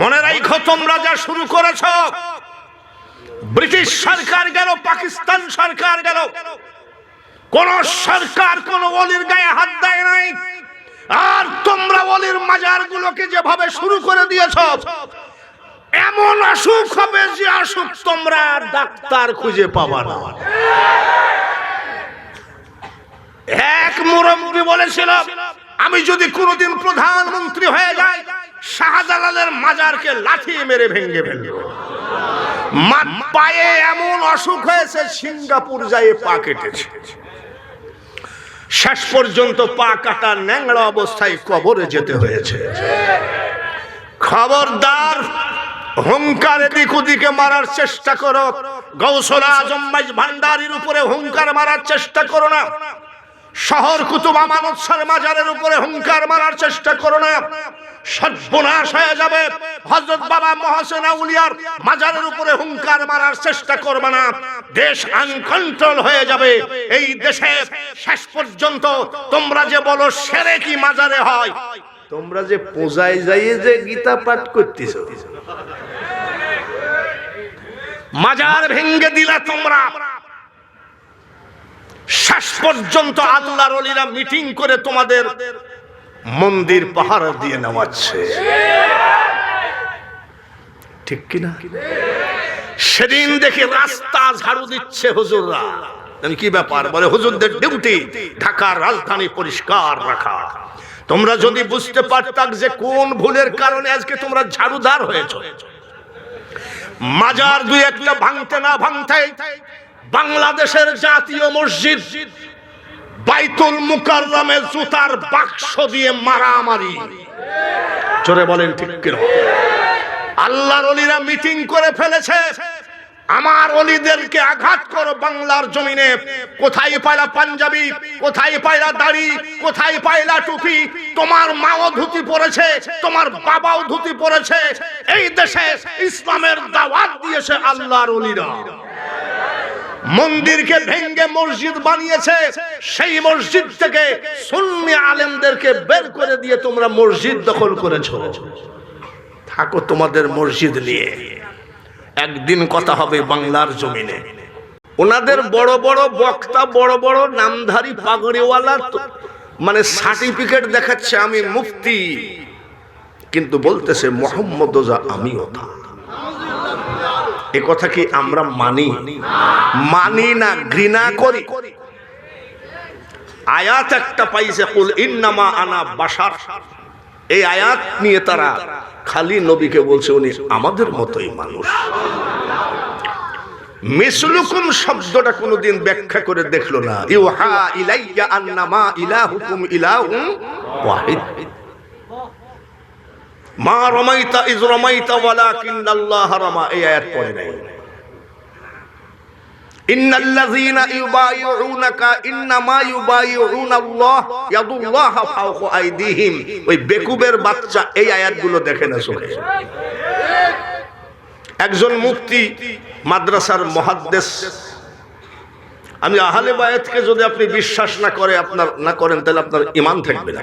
মনে রাখো তোমরা যা শুরু করেছ। ব্রিটিশ সরকার গেল, পাকিস্তান সরকার গেল। কোন সরকার কোন অলির গায়ে হাত দেয় নাই। আর তোমরা অলির মাজার গুলোকে যেভাবে শুরু করে দিয়েছ, এমন অসুখ হবে যে অসুখ তোমরা ডাক্তার খুঁজে পাবা না। এক মুরব্বী বলেছিল আমি যদি কোনোদিন প্রধানমন্ত্রী হয়ে যাই, শাহজালালের মাজারকে লাঠি মেরে ভেঙে ফেলব। পায়ে এমন অসুখ হয়েছে, সিঙ্গাপুর যায় পা কেটেছে। শেষ পর্যন্ত পা কাটা ন্যাংড়া অবস্থায় কবরে যেতে হয়েছে। খবরদার, হুঙ্কার এদিক ওদিকে মারার চেষ্টা করো। গৌসল আজম ভান্ডারির উপরে হুঙ্কার মারার চেষ্টা করো না। শহর কুতুব আমানত সার মাজারের উপরে হুঙ্কার মারার চেষ্টা করো না। সর্বনাশ হয়ে যাবে। হযরত বাবা মহসেন আউলিয়ার মাজারের উপরে হুঙ্কার মারার চেষ্টা করবে না। দেশ আনকন্ট্রোল হয়ে যাবে। এই দেশে শেষ পর্যন্ত তোমরা যে বলো সেরে কি মাজারে হয়। তোমরা যে পূজায় যাইয়ে যে গীতা পাঠ করতেছ। মাজার ভেঙ্গে দিলা তোমরা শেষ পর্যন্ত আল্লাহর অলিরা মিটিং করে তোমাদের মন্দির পাহারা দিয়ে নেওয়াচ্ছে ঠিক কিনা? সেদিন দেখে রাস্তা ঝাড়ু দিচ্ছে হুজুররা। কি ব্যাপার? বলে, হুজুরদের ডিউটি ঢাকার রাজধানী পরিষ্কার রাখা। তোমরা যদি বুঝতে পারতাম যে কোন ভুলের কারণে আজকে তোমরা ঝাড়ুদার হয়েছো। মাজার দুই একটা ভাঙতে না ভাঙতে বাংলাদেশের জাতীয় মসজিদ বাইতুল মুকাররমে জুতার বাক্স দিয়ে মারামারি। চোরে বলেন ঠিক কিনা আল্লাহর অলিরা মিটিং করে ফেলেছে। আমার অলিদেরকে আঘাত করো বাংলার জমিনে। কোথায় পাইলা পাঞ্জাবি, কোথায় পাইলা দাড়ি, কোথায় পাইলা টুপি? তোমার মাও ধুতি পড়েছে তোমার বাবাও ধুতি পড়েছে এই দেশে ইসলামের দাওয়াত দিয়েছে আল্লাহর অলিরা। মন্দিরকে ভেঙ্গে মসজিদ বানিয়েছে। সেই মসজিদ থেকে সুন্নি আলেমদেরকে বের করে দিয়ে তোমরা মসজিদ দখল করেছ। থাকো তোমাদের মসজিদ নিয়ে। একদিন কথা হবে বাংলার জমিনে। ওনাদের বড় বড় বক্তা, বড় বড় নামধারী পাগড়িওয়ালা মানে সার্টিফিকেট দেখাচ্ছে আমি মুফতি। কিন্তু বলতেছে মোহাম্মদ আমি ওটা এ কথা কি আমরা মানি? মানি না, ঘৃণা করি। আয়াত একটা পাইছে আনা বাসার এই আয়াত নিয়ে তারা খালি নবীকে বলছে, উনি আমাদের মতোই মানুষ। মিসলুকুম শব্দটা কোনোদিন ব্যাখ্যা করে দেখল না। ইউহা ইলাইয়া আন্নামা ইলাহুকুম ইলাহুম ওয়াহিদ। মা রমাইতা ইজ রমাইতা ওয়ালাকিন্নাল্লাহ রামা, এই আয়াত পড়ে নাই। ওই বেকুবের বাচ্চা, এই আয়াতগুলো দেখে না একজন মুফতি মাদ্রাসার মুহাদ্দিস, আমি আহলে বায়াতকে যদি আপনি বিশ্বাস না করে আপনার না করেন, তাহলে আপনার ইমান থাকবে না।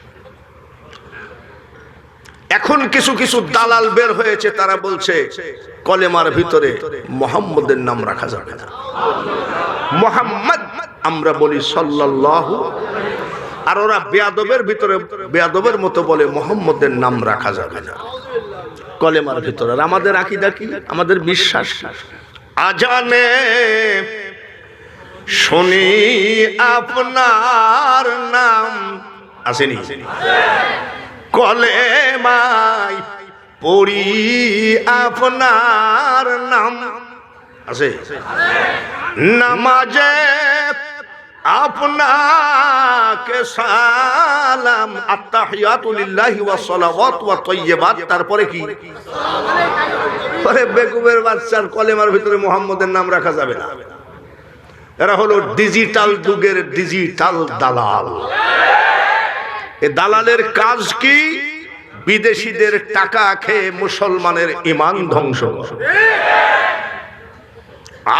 এখন কিছু কিছু দালাল বের হয়েছে, তারা বলছে, কলেমার ভিতরে মোহাম্মদের নাম রাখা যাবে না। মোহাম্মদ, আমরা বলি সাল্লাল্লাহু, আর ওরা বেয়াদবের ভিতরে, বেয়াদবের মতো বলে মোহাম্মদের নাম রাখা যাবে না। কলেমার ভিতরে আমাদের আকিদা কি? আমাদের বিশ্বাস আজানে শুনি আপনার নাম। আসেনি? কলেমাই পড়ি আপনার নাম। আছে? নামাজে আপনাকে সালাম। আত্তাহিয়াতুলিল্লাহি ওয়া সালাওয়াত ওয়া তাইয়্যিবাত তারপরে কি? আরে বেকুবের বাচ্চার কলেমার ভিতরে মুহাম্মদের নাম রাখা যাবে না। এরা হলো ডিজিটাল যুগের ডিজিটাল দালাল। এ দালালের কাজ কি বিদেশিদের টাকা খেয়ে মুসলমানের ইমান ধ্বংস করে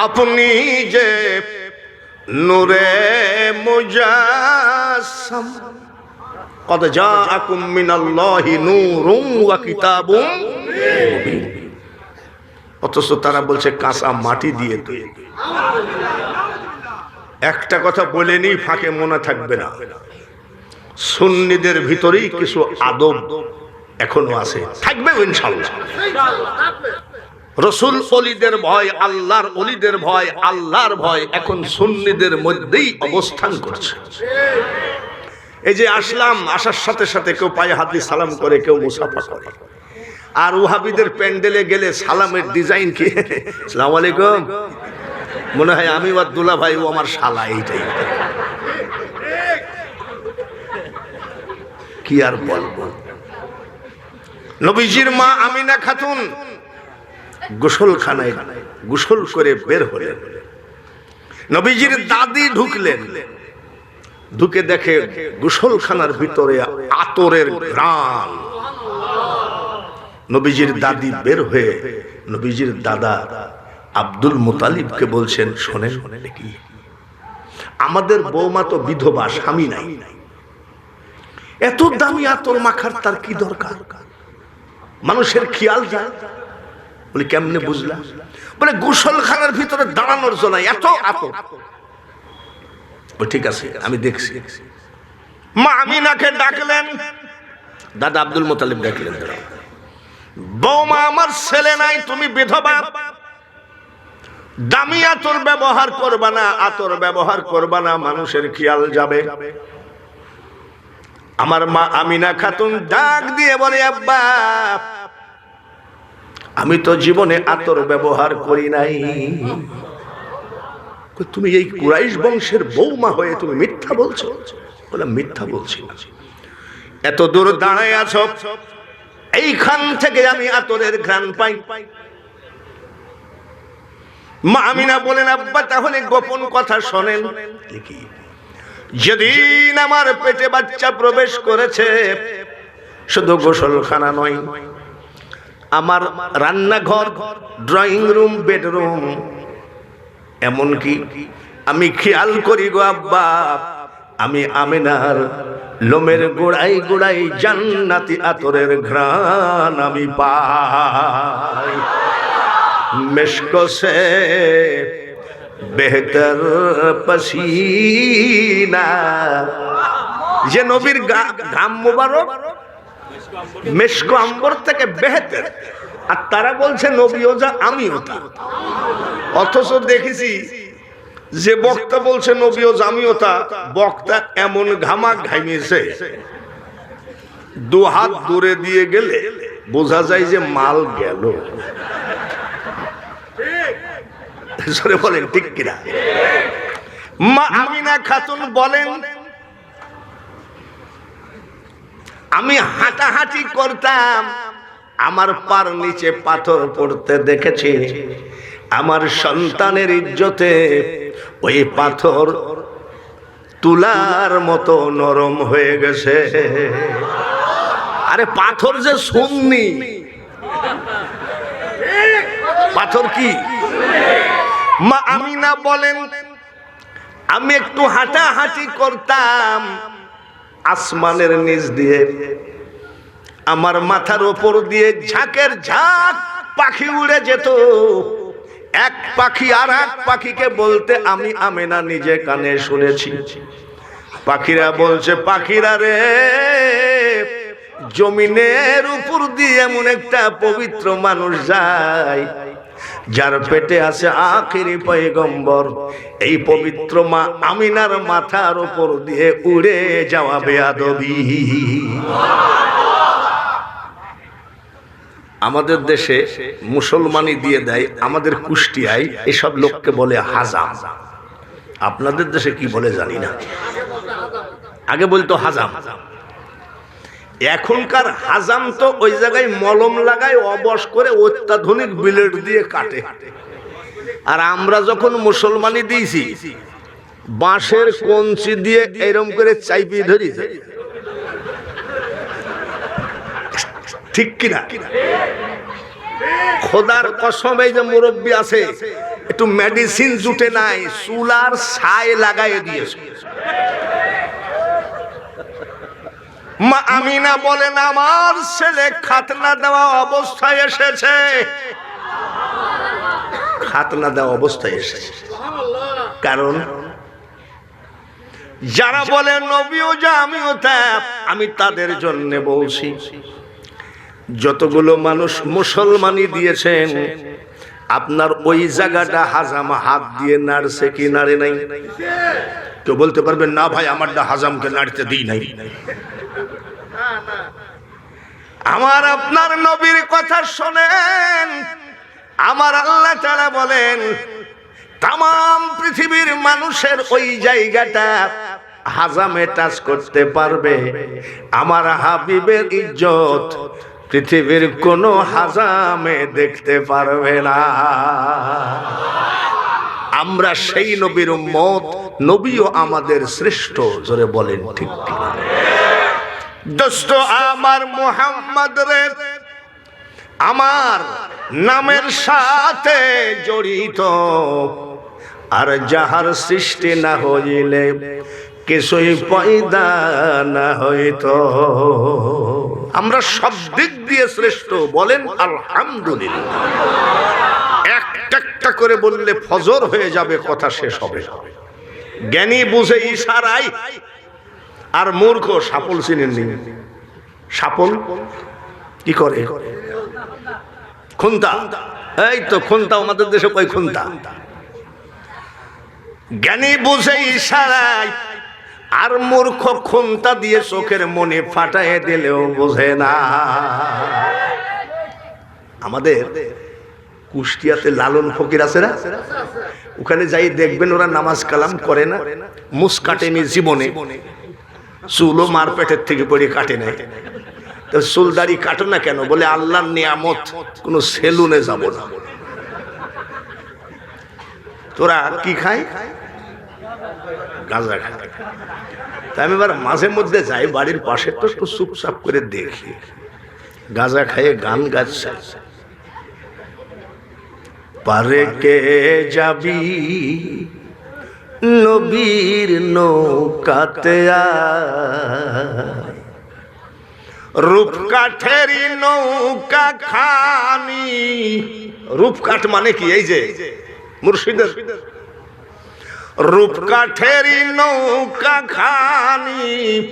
আপনি যে নূরে মুজাসসাম قد جاءكم من الله نور وكتاب مبين অথচ তারা বলছে কাঁচা মাটি দিয়ে তৈরি একটা কথা বলেনি ফাঁকে মনে থাকবে না সুন্নিদের ভিতরেই কিছু আদব এখনও আছে। থাকবে ইনশাল্লাহ রসুল অলিদের ভয়, আল্লাহর অলিদের ভয়, আল্লাহর ভয় এখন সুন্নিদের মধ্যেই অবস্থান করছে। এই যে আসলাম, আসার সাথে সাথে কেউ পায়ে হাত সালাম করে, কেউ মুসাফা করে। আর উহাবিদের প্যান্ডেলে গেলে সালামের ডিজাইন কি? সালাম আলাইকুম। মনে হয় আমি আব্দুল্লাহ ভাই ও আমার শালা এইটাই। কি আর বলব? নবীজির মা আমিনা খাতুন গোসলখানায় গোসল করে বের হলেন। নবীজির দাদি ঢুকলেন। ঢুকে দেখে গোসলখানার ভিতরে আতরের গ্রাম নবীজির দাদি বের হয়ে নবীজির দাদা আব্দুল মুতালিবকে বলছেন, শোনেন কি আমাদের বৌমা তো বিধবা, স্বামী নাই। এত দামি আতর মাখার তার কি দরকার? মানুষের খেয়াল যায়। বলে, কেমনে বুঝলা? বলে, গোসলখানার ভিতরে দাঁড়ানোর জন্য এত আতর। ঠিক আছে, আমি দেখছি। মা আমিনাকে ডাকলেন। দাদা আব্দুল মোতালিব ডাকলেন বৌমা, আমার ছেলে নাই, তুমি বিধবা। দামি আতর ব্যবহার করবা না, আতর ব্যবহার করবা না, মানুষের খেয়াল যাবে। আমার মা আমিনা খাতুন ডাক দিয়ে বলে, আব্বা, আমি তো জীবনে আতর ব্যবহার করি নাই। তুমি এই কুরাইশ বংশের বৌমা হয়ে তুমি মিথ্যা বলছো? বলে, মিথ্যা বলছি না। এত দূর দাঁড়ায় আছো, এইখান থেকে আমি আতরের ঘ্রাণ পাই। মা আমিনা বলেন, আব্বা, তাহলে গোপন কথা শোনেন। যেদিন আমার পেটে বাচ্চা প্রবেশ করেছে, শুধু গোসলখানা নয়, আমার রান্নাঘর ড্রয়িং রুম বেডরুম এমনকি আমি খেয়াল করি গো আব্বা, আমি আমিনার লোমের গোড়াই গোড়াই জান্নাতি আতরের ঘ্রাণ আমি পাই। মেশকো সে বেহতর পসিনা। যে নবীর ঘাম মোবারক, মেশকো আম্বর থেকে বেহতের। আর তারা বলছে, নবীও যা, আমিও তা। অথচ দেখেছি যে বক্তা বলছে, নবীও জামিওতা বক্তা এমন ঘামা ঘামিয়েছে, দু হাত দূরে দিয়ে গেলে বোঝা যায় যে মাল গেল। সরে বলেন, ঠিক কিনা? মা আমিনা খাতুন বলেন, আমি হাঁটাহাঁটি করতাম, আমার পার নিচে পাথর পড়তে দেখেছি। আমার সন্তানের ইজ্জতে ওই পাথর তুলার মতো নরম হয়ে গেছে। আরে পাথর যে শুননি পাথর কি? মা আমিনা বলেন, আমি একটু হাঁটাহাঁটি করতাম আসমানের নিচ দিয়ে। আমার মাথার ওপর দিয়ে ঝাঁকের ঝাঁক পাখি উড়ে যেত। এক পাখি আর এক পাখিকে বলতে আমি আমিনা নিজে কানে শুনেছি। পাখিরা বলছে, পাখিরা রে, জমিনের উপর দিয়ে এমন একটা পবিত্র মানুষ যায়। যার পেটে আছে আখেরি পয়গম্বর, এই পবিত্র মা আমিনার মাথার উপর দিয়ে উড়ে যাওয়া বেয়াদবি। আমাদের দেশে মুসলমানি দিয়ে দেয়, আমাদের কুষ্টিয়ায় এসব লোককে বলে হাজাম। আপনাদের দেশে কি বলে জানি না। আগে বলতো হাজাম। এখনকার হাজাম তো ওই জায়গায় মলম লাগায় অবশ করে অত্যাধুনিক বিলেট দিয়ে কাটে। আর আমরা যখন মুসলমানি দিয়েছি, বাঁশের কঞ্চি দিয়ে এরম করে চাইপিয়ে ধরিছে। ঠিক কিনা? খোদার কসম, এই যে মুরব্বী আছে, একটু মেডিসিন জুটে নাই, চুলার ছায় লাগাই দিয়েছে। মা আমিনা বলেন, আমার ছেলে খাতনা দেওয়া অবস্থায় এসেছে। খাতনা দেওয়া অবস্থায় এসেছে। কারণ যারা বলে, নবীও যা আমিও তা, আমি তাদের জন্য বলছি, যতগুলো মানুষ মুসলমানি দিয়েছেন, আপনার ওই জায়গাটা হাজাম হাত দিয়ে নাড়ছে কি নাড়ে নাই? কেউ বলতে পারবেন, না ভাই, আমারটা হাজামকে নাড়তে দিই নাই। আমার আপনার নবীর কথা শোনেন। আমার আল্লাহ তারা বলেন তাম পৃথিবীর মানুষের ওই জায়গাটা হাজামে টাচ করতে পারবে। আমার হাবিবের ইজ্জত পৃথিবীর কোনো হাজামে দেখতে পারবে না। আমরা সেই নবীর মত নবীও আমাদের শ্রেষ্ঠ, জোরে বলেন ঠিক কিনা। দোস্ত, আমার মোহাম্মদ রে আমার নামের সাথে জড়িত। আর যাহার সৃষ্টি না হইলে কিছুই পয়দা না হইত। আমরা সব দিক দিয়ে শ্রেষ্ঠ, বলেন আলহামদুলিল্লাহ। একটা একটা করে বললে ফজর হয়ে যাবে, কথা শেষ হবে। জ্ঞানী বুঝে ইশারাই আর মূর্খ সাপল চিনেননি। সাপল কি করে? খুন্তা। এই তো খুন্তা, আমাদের দেশে কয় খুন্তা? জ্ঞানী বুঝে ইশারায়, আর মূর্খ খুন্তা দিয়ে চোখের মনে ফাটায় দিলেও বোঝে না। আমাদের কুষ্টিয়াতে লালন ফকির আছে না? ওখানে যাই দেখবেন ওরা নামাজ কালাম করে না মুস কাটেনি জীবনে। চুলও মার পেটের থেকে পড়ে কাটে নাই। তো চুলদারি কাটো না কেন? বলে, আল্লাহর নিয়ামত, কোনো সেলুনে যাব না। তোরা কি খাই? গাঁজা খাই। তা আমি এবার মাঝে মধ্যে যাই, বাড়ির পাশে তো একটু চুপচাপ করে দেখি। গাঁজা খাইয়ে গান গাচ্ছে। পারে কে যাবি? নবীর নৌকাতে রূপকাঠেরই নৌকা খানি। রূপকাঠ মানে কি? এই যে, মুর্শিদের। রূপকাঠেরই নৌকা খানি।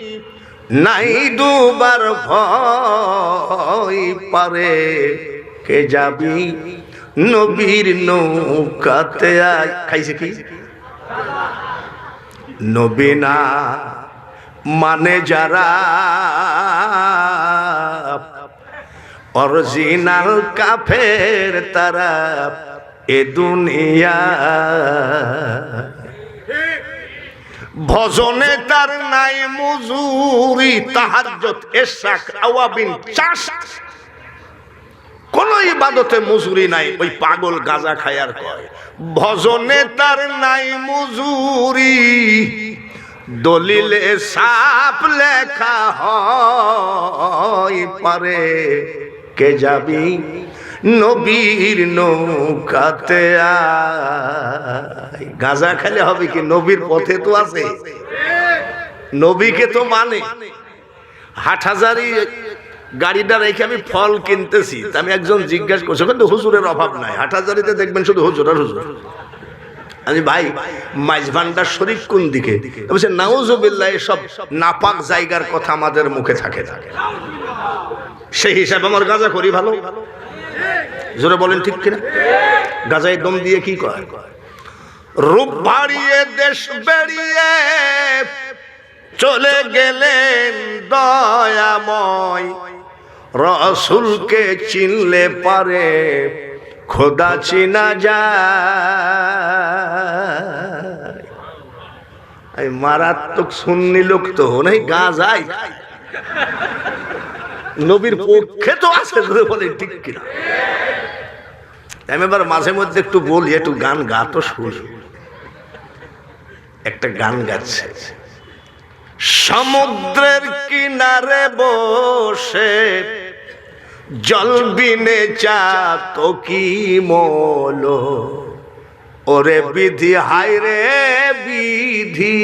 নাই দুবার ভয় পারে, কে যাবি? নবীর নৌকাতে খাইছে কি? নবীনা মানে যারা অরিজিনাল কাফের তারা এ দুনিয়া। ভজনে তার নাই মজুরি তাহাজ্জত এসাক আওয়াবিন, চাষ। কোন ইবাদতে মজুরি নাই, ওই পাগল গাজা খায়ার কয়, ভজনে তার নাই মজুরি, দলিলে সাপ লেখা হয় পারে, কে যাবি নবীর নৌকাতে গাজা খেলে হবে কি, নবীর পথে তো আছে? নবীকে তো মানে। হাটহাজারি গাড়িটা রেখে আমি ফল কিনতেছি। আমি একজন জিজ্ঞাসা করছি কিন্তু হুজুরের অভাব নাই। হাটাজারিতে দেখবেন শুধু হুজুর আর হুজুর। আমি, ভাই মাইজ ভান্ডার শরীফ কোন দিকে? বলছে, নাউজুবিল্লাহ, এসব নাপাক জায়গার কথা আমাদের মুখে থাকে থাকে সেই হিসাবে আমার গাঁজা করি ভালো? জোরে বলেন ঠিক কিনা? গাজায় দম দিয়ে কি কয়? রূপ বাড়িয়ে, দেশ বেরিয়ে চলে গেলেন দয়াময়। রসুলকে চিনলে পারে, খোদা চিনা যায়। মারাত্মক সুন্নি লোক তো নাই গাজাই নবীর পক্ষে তো আছে ধরে বলে, ঠিক কিনা? আমি এবার মাঝে মধ্যে একটু বলি, একটু গান গা তো শুনি। একটা গান গাচ্ছে। সমুদ্রের কিনারে বসে জল বিনে চা তো কি মল। ওরে বিধি, হায় রে বিধি,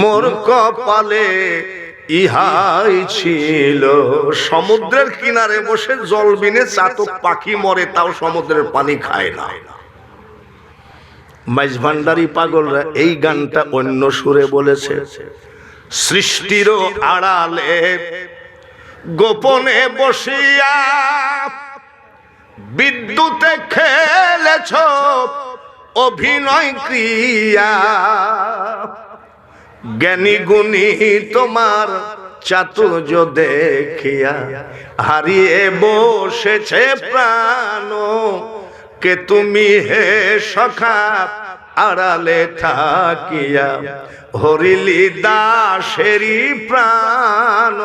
মোর কপালে ইহাই ছিল। সমুদ্রের কিনারে বসে জল বিনে চাতক পাখি মরে, তাও সমুদ্রের পানি খায় না। মাইজ ভান্ডারি পাগলরা এই গানটা অন্য সুরে বলেছে, সৃষ্টিরও আড়ালে গোপনে বসিয়া বিদ্যুতে খেলেছ অভিনয় ক্রিয়া। জ্ঞানী গুণী তোমার চাতুর্য দেখিয়া হারিয়ে বসেছে প্রাণ। কে তুমি হে সখা আড়ালে থাকিয়া হরিলি দাসেরি প্রাণ।